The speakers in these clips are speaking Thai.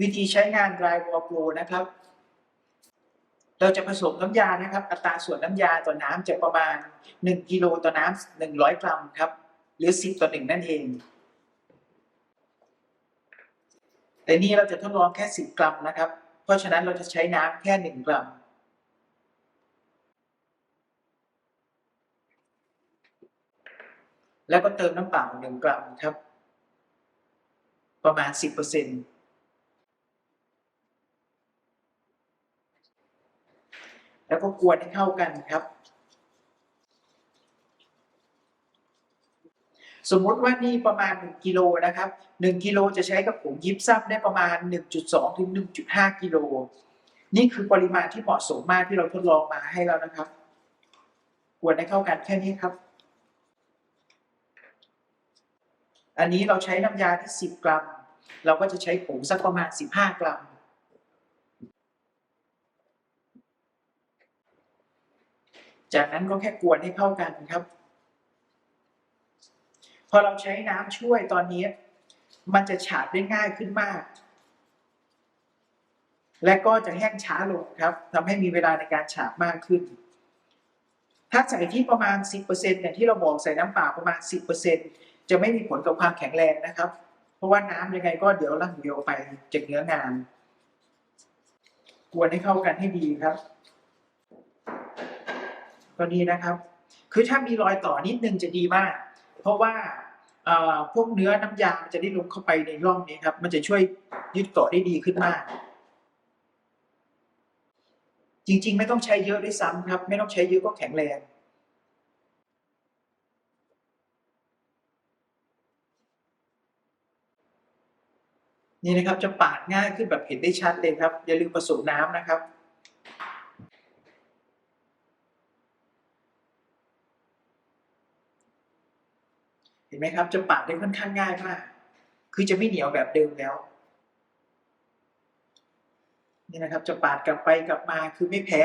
วิธีใช้งาน Dry Wall Pro นะครับ เราจะผสมน้ำยานะครับ อัตราส่วนน้ำยาต่อน้ำจะประมาณ 1กิโลต่อน้ำ100 กรัมครับ หรือ 10 ต่อ 1 นั่นเอง แต่นี่เราจะทดลองแค่ 10 กรัมนะครับ เพราะฉะนั้นเราจะใช้น้ำแค่ 1 กรัมแล้วก็เติมน้ำเปล่า 1 กรัมครับ ประมาณ 10% แล้วก็กวนให้เข้ากันครับ สมมติว่านี่ประมาณ 1กิโลนะครับ 1กิโลจะใช้กับผงยิปซัมได้ประมาณ 1.2 ถึง 1.5 กิโล นี่คือปริมาณที่เหมาะสมมากที่เราทดลองมาให้แล้วนะครับกวนให้เข้ากันแค่นี้ครับอันนี้เราใช้น้ำยาที่ 10 กรัม เราก็จะใช้ผงสักประมาณ 15 กรัม จากนั้นก็แค่กวนให้เข้ากันครับ พอเราใช้น้ำช่วยตอนนี้ มันจะฉาบได้ง่ายขึ้นมาก และก็จะแห้งช้าลงครับทำให้มีเวลาในการฉาบมากขึ้น ถ้าใส่ที่ประมาณ 10%เนี่ยที่เราบอกใส่น้ำเปล่าประมาณ 10%จะไม่มีผลกับความแข็งแรงนะครับ เพราะว่าน้ำยังไงก็เดี๋ยวระเหยออกไปจากเนื้องานกวนให้เข้ากันให้ดีครับ ก็นี้นะครับ คือถ้ามีรอยต่อนิดนึงจะดีมาก เพราะว่าพวกเนื้อน้ำยามันจะได้ลงเข้าไปในร่องนี้ครับ มันจะช่วยยึดเกาะได้ดีขึ้นมาก จริง ๆ ไม่ต้องใช้เยอะด้วยซ้ำครับ ไม่ต้องใช้เยอะก็แข็งแรงนี่นะครับจะปาดง่ายขึ้นแบบเห็นได้ชัดเลยครับ อย่าลืมผสมน้ำนะครับ เห็นไหมครับ จะปาดได้ค่อนข้างง่ายมาก คือจะไม่เหนียวแบบเดิมแล้ว นี่นะครับ จะปาดกลับไปกลับมาคือไม่แพ้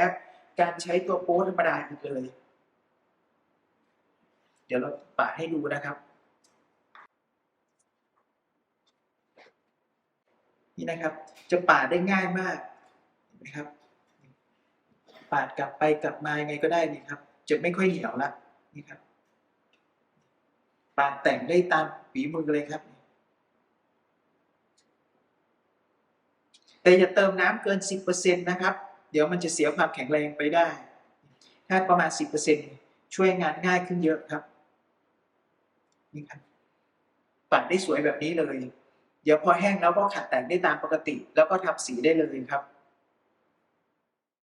การใช้ตัวโป๊ธรรมดาอีกเลย เดี๋ยวเราปาดให้ดูนะครับ นี่นะครับ จะปาดได้ง่ายมากนไหมครับ ปาดกลับไปกลับมายังไงก็ได้นี่ครับ จะไม่ค่อยเหนียวละนี่ครับ ปาดแต่งได้ตามฝีมือเลยครับ แต่อย่าเติมน้ำเกิน 10%นะครับ เดี๋ยวมันจะเสียความแข็งแรงไปได้ ถ้าประมาณ 10%ช่วยงานง่ายขึ้นเยอะครับ นี่ครับปาดได้สวยแบบนี้เลย เดี๋ยวพอแห้งแล้วก็ขัดแต่งได้ตามปกติ แล้วก็ทำสีได้เลยครับ